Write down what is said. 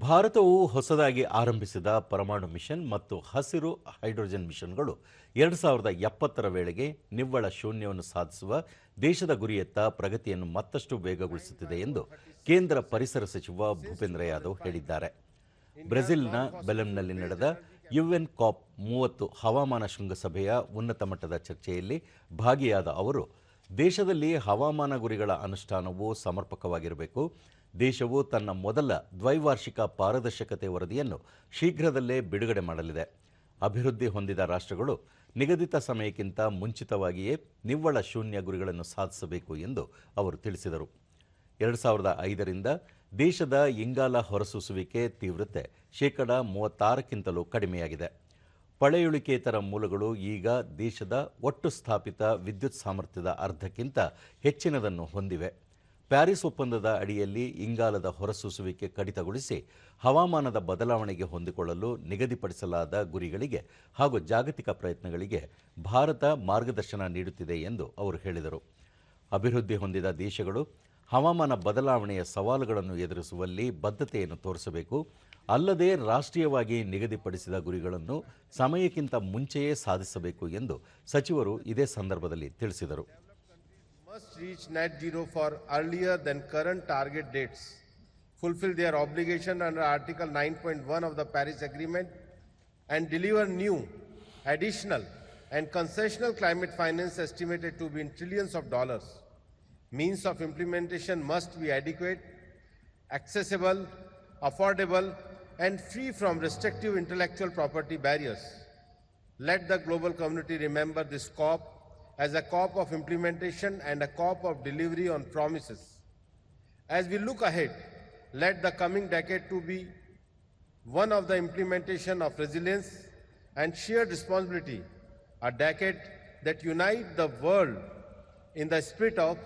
ಭಾರತವು ಹೊಸದಾಗಿ ಆರಂಭಿಸಿದ ಪರಮಾಣು ಮಿಷನ್ ಮತ್ತು ಹಸಿರು ಹೈಡ್ರೋಜನ್ ಮಿಷನ್ಗಳು ಎರಡು ಸಾವಿರದ ಎಪ್ಪತ್ತರ ವೇಳೆಗೆ ನಿವ್ವಳ ಶೂನ್ಯವನ್ನು ಸಾಧಿಸುವ ದೇಶದ ಗುರಿಯತ್ತ ಪ್ರಗತಿಯನ್ನು ಮತ್ತಷ್ಟು ವೇಗಗೊಳಿಸುತ್ತಿದೆ ಎಂದು ಕೇಂದ್ರ ಪರಿಸರ ಸಚಿವ ಭೂಪೇಂದ್ರ ಯಾದವ್ ಹೇಳಿದ್ದಾರೆ. ಬ್ರೆಜಿಲ್ನ ಬೆಲಂನಲ್ಲಿ ನಡೆದ ಯುಎನ್ ಕಾಪ್ ಮೂವತ್ತು ಹವಾಮಾನ ಶೃಂಗಸಭೆಯ ಉನ್ನತ ಮಟ್ಟದ ಚರ್ಚೆಯಲ್ಲಿ ಭಾಗಿಯಾದ ಅವರು ದೇಶದಲ್ಲಿ ಹವಾಮಾನ ಗುರಿಗಳ ಅನುಷ್ಠಾನವು ಸಮರ್ಪಕವಾಗಿರಬೇಕು. ದೇಶವು ತನ್ನ ಮೊದಲ ದ್ವೈವಾರ್ಷಿಕ ಪಾರದರ್ಶಕತೆ ವರದಿಯನ್ನು ಶೀಘ್ರದಲ್ಲೇ ಬಿಡುಗಡೆ ಮಾಡಲಿದೆ. ಅಭಿವೃದ್ಧಿ ಹೊಂದಿದ ರಾಷ್ಟ್ರಗಳು ನಿಗದಿತ ಸಮಯಕ್ಕಿಂತ ಮುಂಚಿತವಾಗಿಯೇ ನಿವ್ವಳ ಶೂನ್ಯ ಗುರಿಗಳನ್ನು ಸಾಧಿಸಬೇಕು ಎಂದು ಅವರು ತಿಳಿಸಿದರು. ಎರಡು ಸಾವಿರದ ಐದರಿಂದ ದೇಶದ ಇಂಗಾಲ ಹೊರಸೂಸುವಿಕೆ ತೀವ್ರತೆ ಶೇಕಡ ಮೂವತ್ತಾರಕ್ಕಿಂತಲೂ ಕಡಿಮೆಯಾಗಿದೆ. ಪಳೆಯುಳಿಕೇತರ ಮೂಲಗಳು ಈಗ ದೇಶದ ಒಟ್ಟು ಸ್ಥಾಪಿತ ವಿದ್ಯುತ್ ಸಾಮರ್ಥ್ಯದ ಅರ್ಧಕ್ಕಿಂತ ಹೆಚ್ಚಿನದನ್ನು ಹೊಂದಿವೆ. ಪ್ಯಾರಿಸ್ ಒಪ್ಪಂದದ ಅಡಿಯಲ್ಲಿ ಇಂಗಾಲದ ಹೊರಸೂಸುವಿಕೆ ಕಡಿತಗೊಳಿಸಿ ಹವಾಮಾನದ ಬದಲಾವಣೆಗೆ ಹೊಂದಿಕೊಳ್ಳಲು ನಿಗದಿಪಡಿಸಲಾದ ಗುರಿಗಳಿಗೆ ಹಾಗೂ ಜಾಗತಿಕ ಪ್ರಯತ್ನಗಳಿಗೆ ಭಾರತ ಮಾರ್ಗದರ್ಶನ ನೀಡುತ್ತಿದೆ ಎಂದು ಅವರು ಹೇಳಿದರು. ಅಭಿವೃದ್ಧಿ ಹೊಂದಿದ ದೇಶಗಳು ಹವಾಮಾನ ಬದಲಾವಣೆಯ ಸವಾಲುಗಳನ್ನು ಎದುರಿಸುವಲ್ಲಿ ಬದ್ಧತೆಯನ್ನು ತೋರಿಸಬೇಕು ಅಲ್ಲದೆ ರಾಷ್ಟ್ರೀಯವಾಗಿ ನಿಗದಿಪಡಿಸಿದ ಗುರಿಗಳನ್ನು ಸಮಯಕ್ಕಿಂತ ಮುಂಚೆಯೇ ಸಾಧಿಸಬೇಕು ಎಂದು ಸಚಿವರು ಇದೇ ಸಂದರ್ಭದಲ್ಲಿ ತಿಳಿಸಿದರು must reach net zero for earlier than current target dates, fulfill their obligation under Article 9.1 of the Paris Agreement, and deliver new, additional, and concessional climate finance estimated to be in trillions of dollars. Means of implementation must be adequate, accessible, affordable, and free from restrictive intellectual property barriers. Let the global community remember this COP as a COP of implementation and a COP of delivery on promises. As we look ahead, let the coming decade to be one of the implementation of resilience and shared responsibility, a decade that unite the world in the spirit of